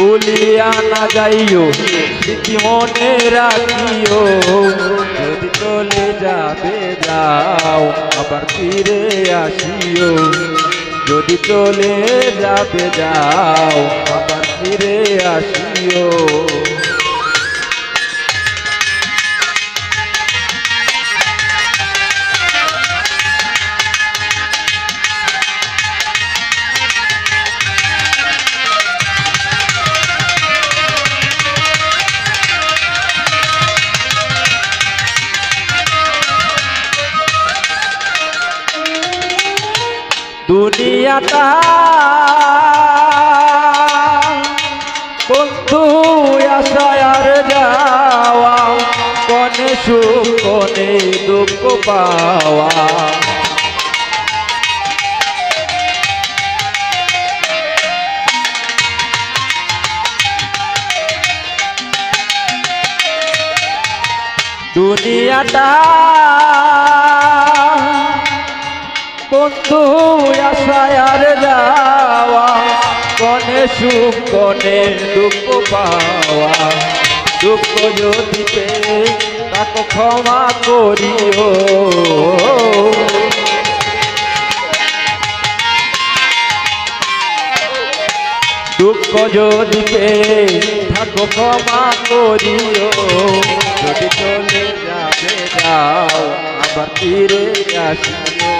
বলিয়া না যাইও স্মৃতি মনে রাখিও, যদি চলে যাবে যাও, আবার ফিরে আসিও। যদি চলে যাবে যাও, আবার ফিরে আসিও। দুনিয়াটা। বন্ধু আশায় যাওয়া কনে সুখ কনে দুঃখ পাওয়া। দুনিয়াটা বন্ধু, আশায় যাওয়া কনে সুখ কনে দুঃখ পাওয়া। দুঃখ যদি তাকে ক্ষমা করিও। দুঃখ যদি থাকো ক্ষমা করিও। যদি চলে যাবে যাও, আবার ফিরে আসিও।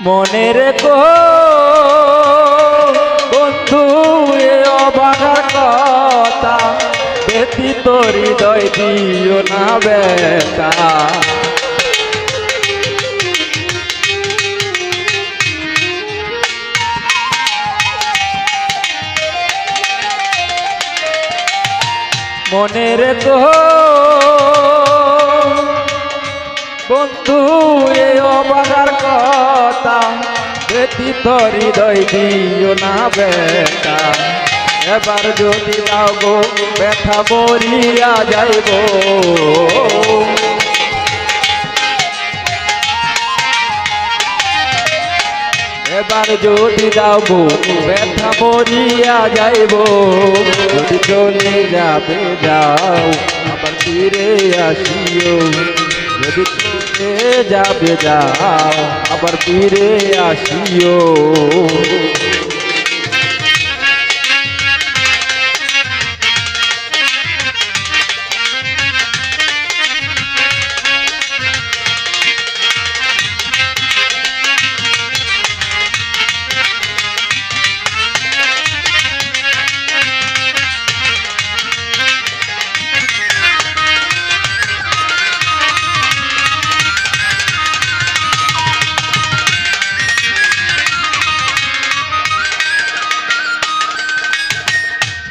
মনে রেখো। বন্ধু, এ অবাগার কথা। ব্যতীত হৃদয় দিও না বেটা মনে রেখো। বন্ধু, এ কথা ব্যতীত হৃদয় দিও না বেটা। এবার যদি গো, ব্যথা মরিয়া যাইব। এবার যদি গো, ব্যথা মরিয়া যাইব। যদি চলে যাবে, যাও, আবার ফিরে আসিও। যদি চলে যাবে যাও আবার ফিরে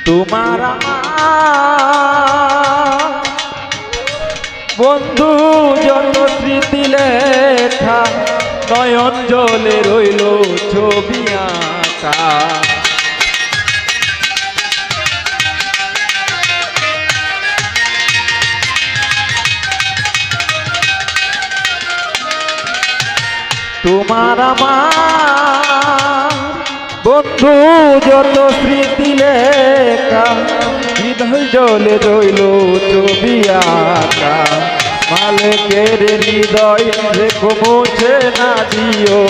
তোমার বন্ধু যত স্মৃতি লেখা নয়ন জলে রইল ছবি আঁকা। তোমার আমার বন্ধু, যত স্মৃতি লেখা, হৃদয় জলে রইল ছবি মালিকের হৃদয় রেখো মুছে না দিও।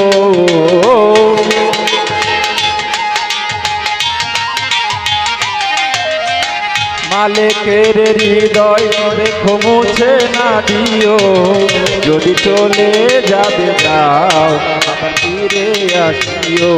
মালিকের হৃদয় দেখো মুছে না দিও। যদি চলে যাবে যাও আবার ফিরে আসিও।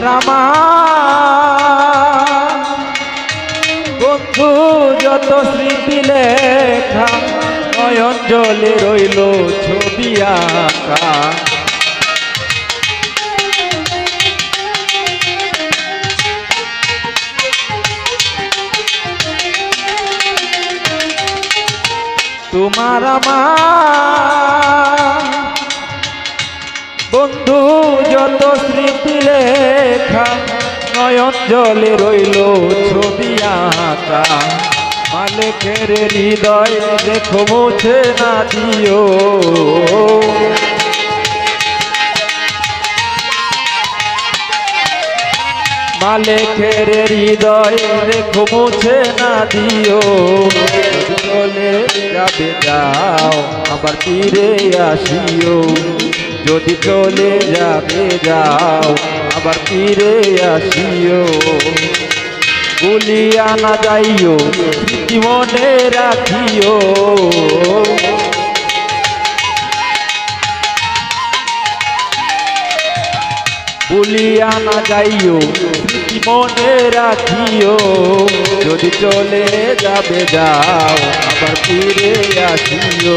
তোমার আমার। বন্ধু, যত স্মৃতি লেখা নয়ন জলে রইল ছবি আঁকা। তোমার আমার। বন্ধু, যত স্মৃতি লেখা নয়ন জলে রইল ছবি আঁকা। মালিকের হৃদয় দেখো মুছে না দিও। মালিকের হৃদয় দেখো মুছে না দিও। চলে যাবে যাও, আবার ফিরে আসিও। যদি চলে যাবে যাও আবার ফিরে আসিও। গুলিয়া না যাইও মনে রাখিও। ভুলিয়া না যাইও মনে রাখিও। যদি চলে যাবে যাও, আবার ফিরে আসিও।